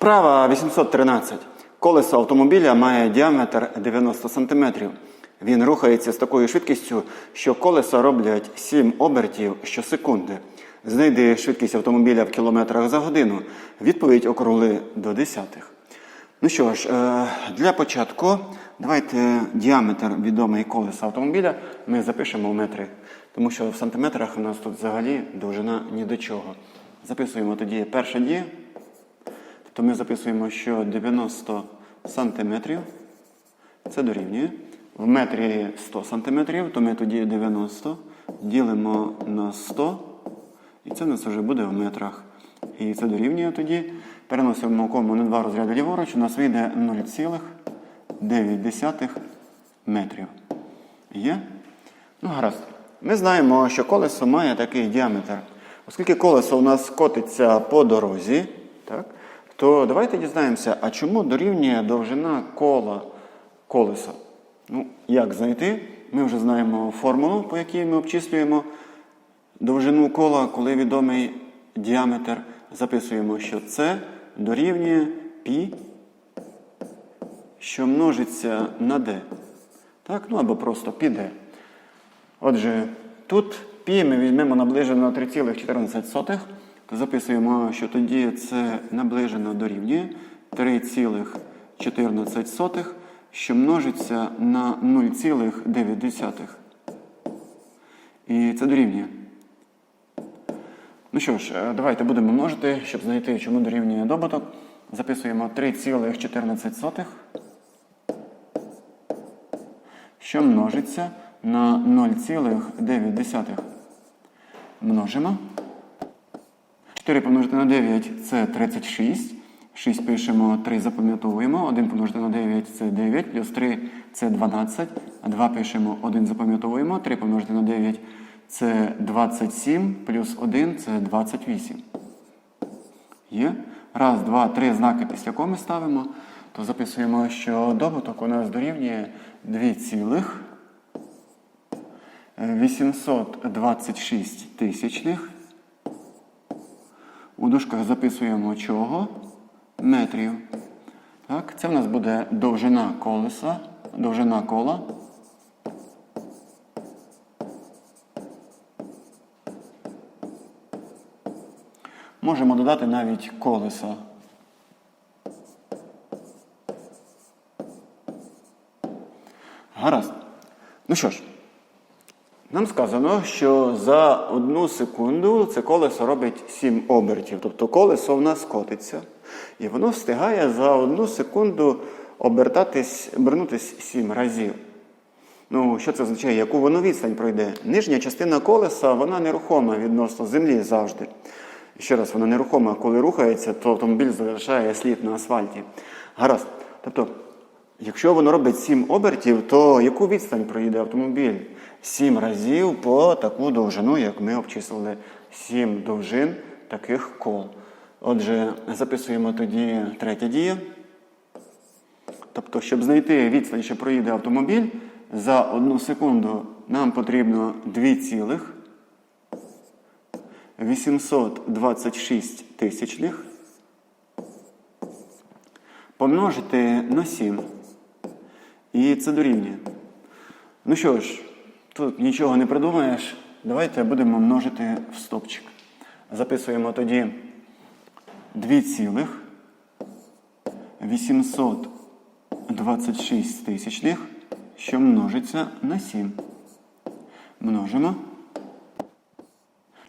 Вправа 813. Колесо автомобіля має діаметр 90 см. Він рухається з такою швидкістю, що колеса роблять 7 обертів щосекунди. Знайди швидкість автомобіля в кілометрах за годину. Відповідь округли до десятих. Ну що ж, е, для початку давайте діаметр відомий колеса автомобіля ми запишемо в метри, тому що в сантиметрах у нас тут взагалі довжина ні до чого. Записуємо тоді перша дія. Тобто ми записуємо, що 90 сантиметрів це дорівнює. В метрі 100 сантиметрів, то ми тоді 90 ділимо на 100, і це в нас вже буде в метрах. І це дорівнює тоді. Переносимо кому на два розряди ліворуч, у нас вийде 0,9 метрів. Є? Ну, гаразд. Ми знаємо, що колесо має такий діаметр. Оскільки колесо у нас котиться по дорозі, так, то давайте дізнаємося, а чому дорівнює довжина кола колеса. Ну, як знайти? Ми вже знаємо формулу, по якій ми обчислюємо довжину кола, коли відомий діаметр. Записуємо, що це дорівнює π, що множиться на d. Так? Ну або просто πd. Отже, тут π ми візьмемо наближено на 3,14, то записуємо, що тоді це наближено дорівнює 3,14, що множиться на 0,9. І це дорівнює. Ну що ж, е, давайте будемо множити, щоб знайти, чому дорівнює добуток. Записуємо 3,14, що множиться на 0,9. Множимо. 4 помножити на 9 це 36. 6 пишемо, 3 запам'ятовуємо. 1 помножити на 9 це 9, плюс 3 це 12. 2 пишемо, 1 запам'ятовуємо. 3 помножити на 9 це 27, плюс 1 це 28. Є? Раз, два, три знаки після коми ставимо, то записуємо, що добуток у нас дорівнює 2 цілих 826 тисячних. У дужках записуємо чого? Метрів. Так, Це в нас буде довжина колеса, довжина кола. Можемо додати навіть колеса. Гаразд. Ну що ж, нам сказано, що за одну секунду це колесо робить 7 обертів. Тобто колесо в нас котиться. І воно встигає за одну секунду обертатись, обернутись 7 разів. Ну, що це означає? Яку воно відстань пройде? Нижня частина колеса вона нерухома відносно землі завжди. Ще раз, вона нерухома, коли рухається, то автомобіль залишає слід на асфальті. Гаразд. Тобто, якщо воно робить 7 обертів, то яку відстань проїде автомобіль? 7 разів по таку довжину, як ми обчислили 7 довжин таких кол. Отже, записуємо тоді третя дія. Тобто, щоб знайти відстань, що проїде автомобіль, за одну секунду нам потрібно 2 цілих 826 тисячних помножити на 7. І це дорівнює. Ну що ж, тут нічого не придумаєш. Давайте будемо множити в стопчик. Записуємо тоді 2 цілих 826 тисячних, що множиться на 7. Множимо.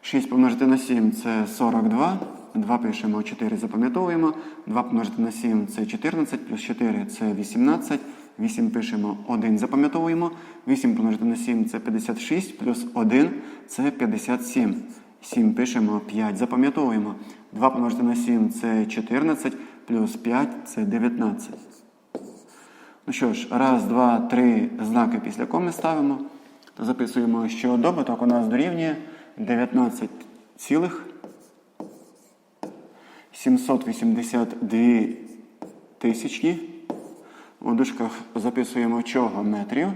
6 помножити на 7 це 42. 2 пишемо, 4 запам'ятовуємо. 2 помножити на 7 це 14, плюс 4 це 18. 8 пишемо, 1 запам'ятовуємо. 8 помножити на 7 це 56, плюс 1 це 57. 7 пишемо, 5 запам'ятовуємо. 2 помножити на 7 це 14, плюс 5 це 19. Ну що ж, раз, два, три знаки після коми ставимо. Записуємо, що добуток у нас дорівнює 19 цілих 782 тисячні. У дужках записуємо чого метрів.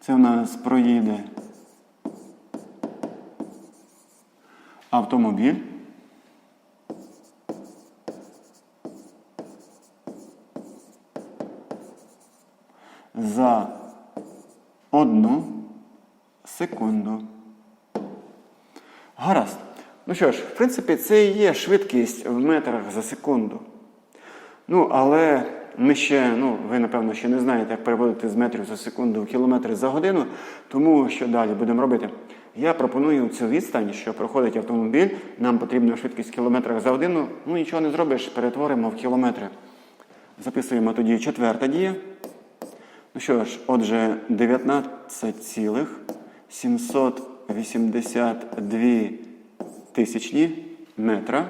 Це в нас проїде автомобіль. За одну секунду. Гаразд. Ну що ж, в принципі, це і є швидкість в метрах за секунду. Ну, але ми ще, ну, ви, напевно, ще не знаєте, як переводити з метрів за секунду в кілометри за годину. Тому що далі будемо робити? Я пропоную цю відстань, що проходить автомобіль, нам потрібна швидкість в кілометрах за годину. Ну, нічого не зробиш, перетворимо в кілометри. Записуємо тоді четверта дія. Ну що ж, отже, 19,782 тисячні метра.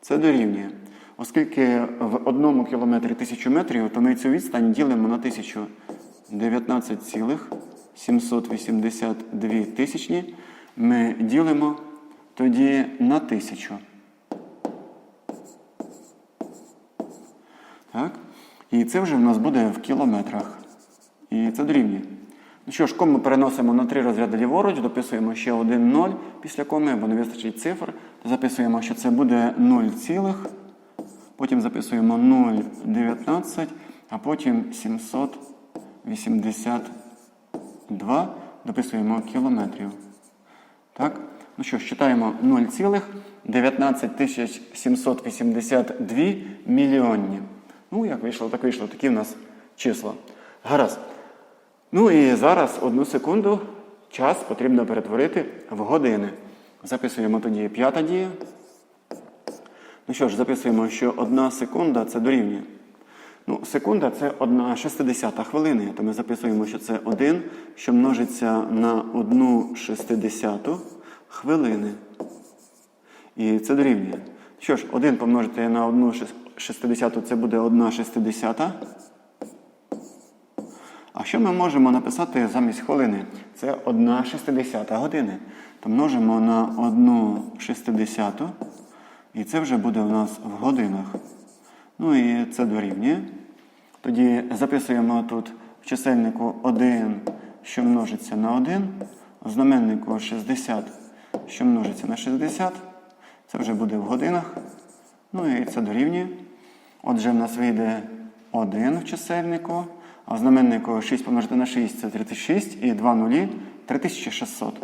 Це дорівнює. Оскільки в одному кілометрі тисячу метрів, то ми цю відстань ділимо на тисячу 19,782 тисячні. Ми ділимо тоді на тисячу. Так? І це вже в нас буде в кілометрах. І це дорівнює. Ну що ж, кому переносимо на три розряди ліворуч, дописуємо ще один 0 після коми, бо не вистачить цифр. Записуємо, що це буде 0, цілих. Потім записуємо 0,19, а потім 782, дописуємо кілометрів. Так? Ну що ж, читаємо 0,19 782 мільйонні. Ну, як вийшло, так вийшло. Такі в нас числа. Гаразд. Ну і зараз одну секунду час потрібно перетворити в години. Записуємо тоді п'ята дія. Ну що ж, записуємо, що одна секунда це дорівнює. Ну, секунда це одна шестидесята хвилини. То ми записуємо, що це 1, що множиться на одну шестидесяту хвилини. І це дорівнює. Що ж, 1 помножити на одну шестидесяту це буде одна шестидесята. А що ми можемо написати замість хвилини? Це 1 шестидесята години. То множимо на 1 шестидесяту. І це вже буде у нас в годинах. Ну і це дорівнює. Тоді записуємо тут в чисельнику 1, що множиться на 1, в знаменнику 60, що множиться на 60. Це вже буде в годинах. Ну і це дорівнює. Отже, в нас вийде 1 в чисельнику, а в знаменнику 6 помножити на 6 це 36 і 2 нулі 3600.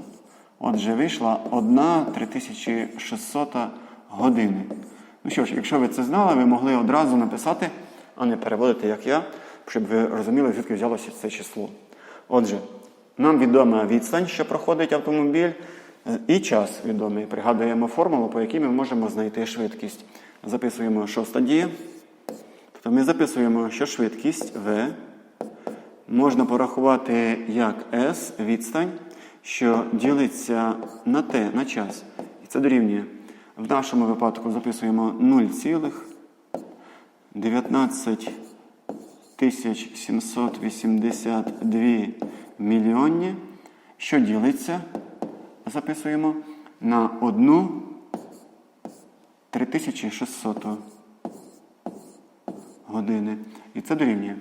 Отже, вийшла 1 3600 години. Ну що ж, якщо ви це знали, ви могли одразу написати, а не переводити, як я, щоб ви розуміли, звідки взялося це число. Отже, нам відома відстань, що проходить автомобіль, і час відомий. Пригадуємо формулу, по якій ми можемо знайти швидкість. Записуємо шоста дія. Тобто ми записуємо, що швидкість V можна порахувати як S відстань, що ділиться на T, на час. І це дорівнює. В нашому випадку записуємо 0,19 782 мільйонні, що ділиться, записуємо на 1 3600 години. І це дорівнює.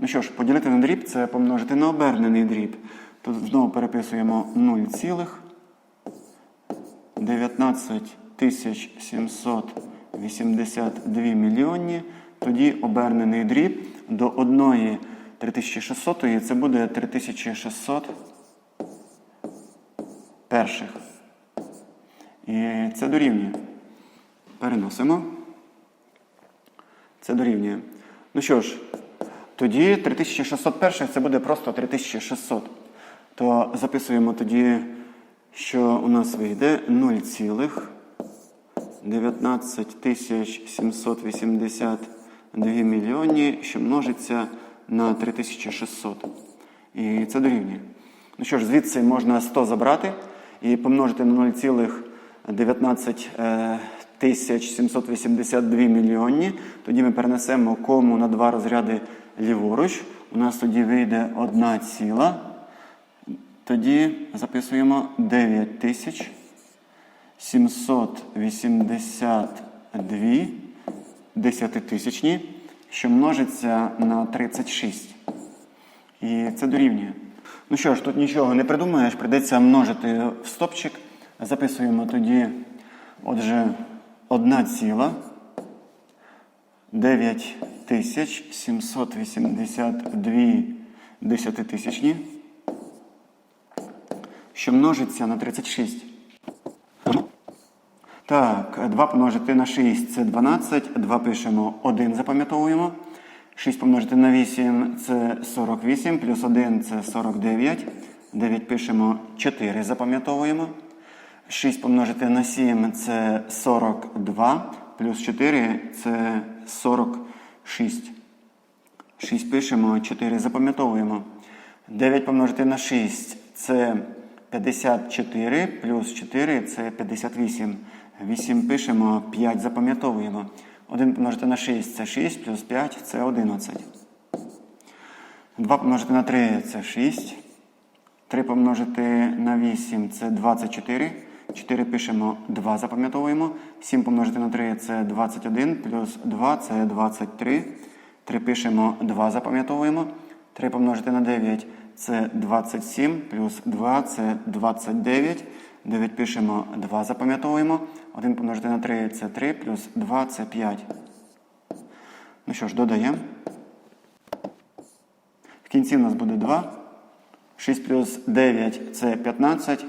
Ну що ж, поділити на дріб це помножити на обернений дріб. Тут знову переписуємо 0, цілих. 19 тисяч 782 мільйонні. Тоді обернений дріб до 1 3600 це буде 3600 перших. І це дорівнює. Переносимо. Це дорівнює. Ну що ж, тоді 3600 перших це буде просто 3600. То записуємо тоді що у нас вийде 0,19 тисяч 782 мільйоні, що множиться на 3600. І це дорівнює. Ну що ж, звідси можна 100 забрати і помножити на 0,19 тисяч 782 мільйонні. Тоді ми перенесемо кому на два розряди ліворуч. У нас тоді вийде 1 ціла. Тоді записуємо 9782 десятитисячні, що множиться на 36. І це дорівнює. Ну що ж, тут нічого не придумаєш, прийдеться множити в стопчик. Записуємо тоді, отже, 1 ціла 9 тисяч 782 десятитисячні, що множиться на 36. Так, 2 помножити на 6 це 12, 2 пишемо 1, запам'ятовуємо. 6 помножити на 8 це 48, плюс 1 це 49. 9 пишемо 4, запам'ятовуємо. 6 помножити на 7 це 42, плюс 4 це 46. 6 пишемо, 4 запам'ятовуємо. 9 помножити на 6 це 54, плюс 4 це 58. 8 пишемо, 5 запам'ятовуємо. 1 помножити на 6 це 6, плюс 5 це 11. 2 помножити на 3 це 6. 3 помножити на 8 це 24. 4 пишемо 2, запам'ятовуємо. 7 помножити на 3 це 21, плюс 2 це 23. 3 пишемо 2, запам'ятовуємо. 3 помножити на 9 це 27, плюс 2 це 29. 9 пишемо 2, запам'ятовуємо. 1 помножити на 3 це 3, плюс 2 це 5. Ну що ж, додаємо. В кінці в нас буде 2. 6 плюс 9 це 15.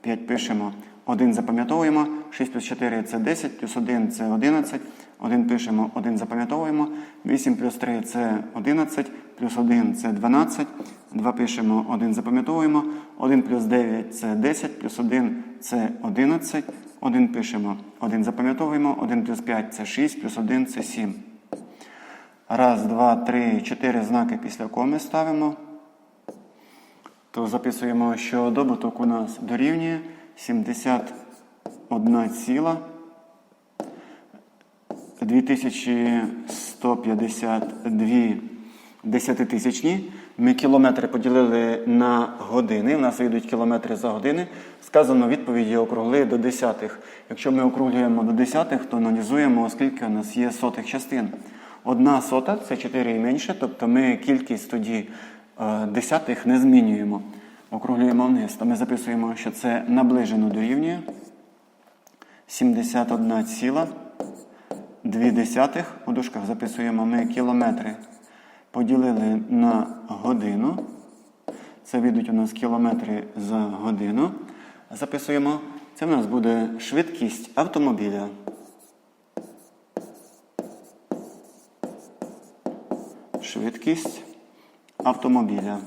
5 пишемо. 1 запам'ятовуємо. 6 плюс 4 це 10, плюс 1 це 11. 1 пишемо, 1 запам'ятовуємо. 8 плюс 3 це 11, плюс 1 це 12. 2 пишемо, 1 запам'ятовуємо. 1 плюс 9 це 10, плюс 1 це 11. 1 пишемо, 1 запам'ятовуємо. 1 плюс 5 це 6, плюс 1 це 7. Раз, два, три, чотири знаки після коми ставимо. То записуємо, що добуток у нас дорівнює 71 ціла 2152 десятитисячні. Ми кілометри поділили на години. У нас вийдуть кілометри за години. Сказано відповіді округли до десятих. Якщо ми округлюємо до десятих, то аналізуємо, оскільки у нас є сотих частин. Одна сота це 4 і менше, тобто ми кількість тоді е, десятих не змінюємо. Округлюємо вниз, то ми записуємо, що це наближено дорівнює 71 ціла 2 десятих. У дужках записуємо ми кілометри. Поділили на годину. Це вийдуть у нас кілометри за годину. Записуємо. Це в нас буде швидкість автомобіля. Швидкість автомобіля.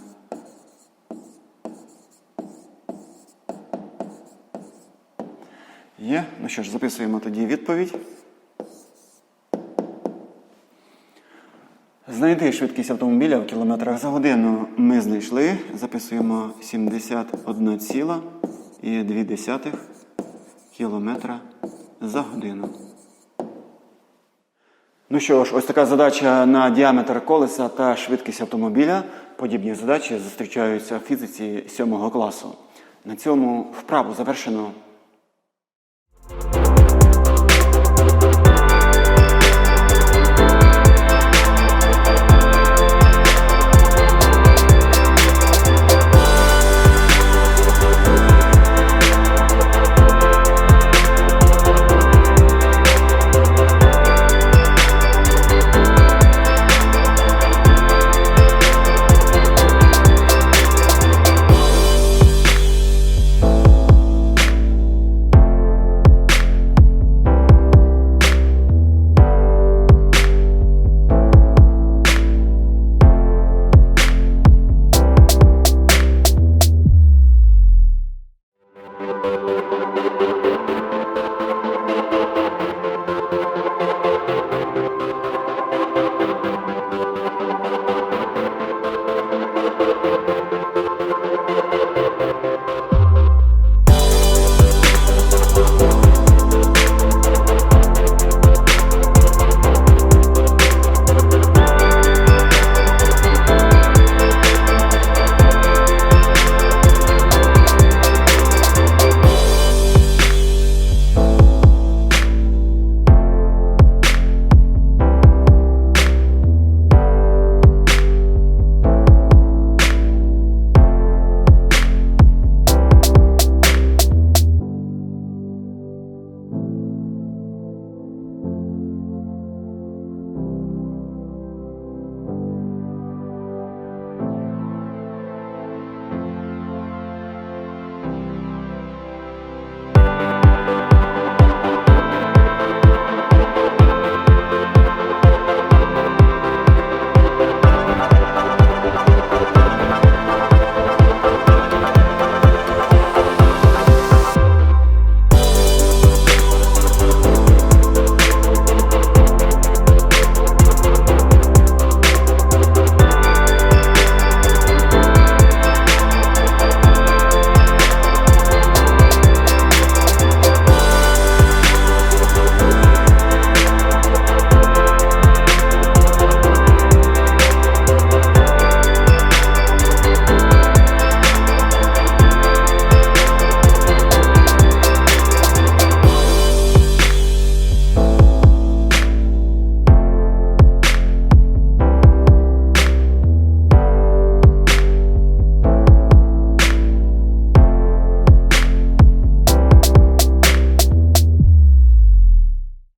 Є. Ну що ж, записуємо тоді відповідь. Знайти швидкість автомобіля в кілометрах за годину ми знайшли. Записуємо 71,2 кілометра за годину. Ну що ж, ось така задача на діаметр колеса та швидкість автомобіля. Подібні задачі зустрічаються в фізиці 7 класу. На цьому вправу завершено.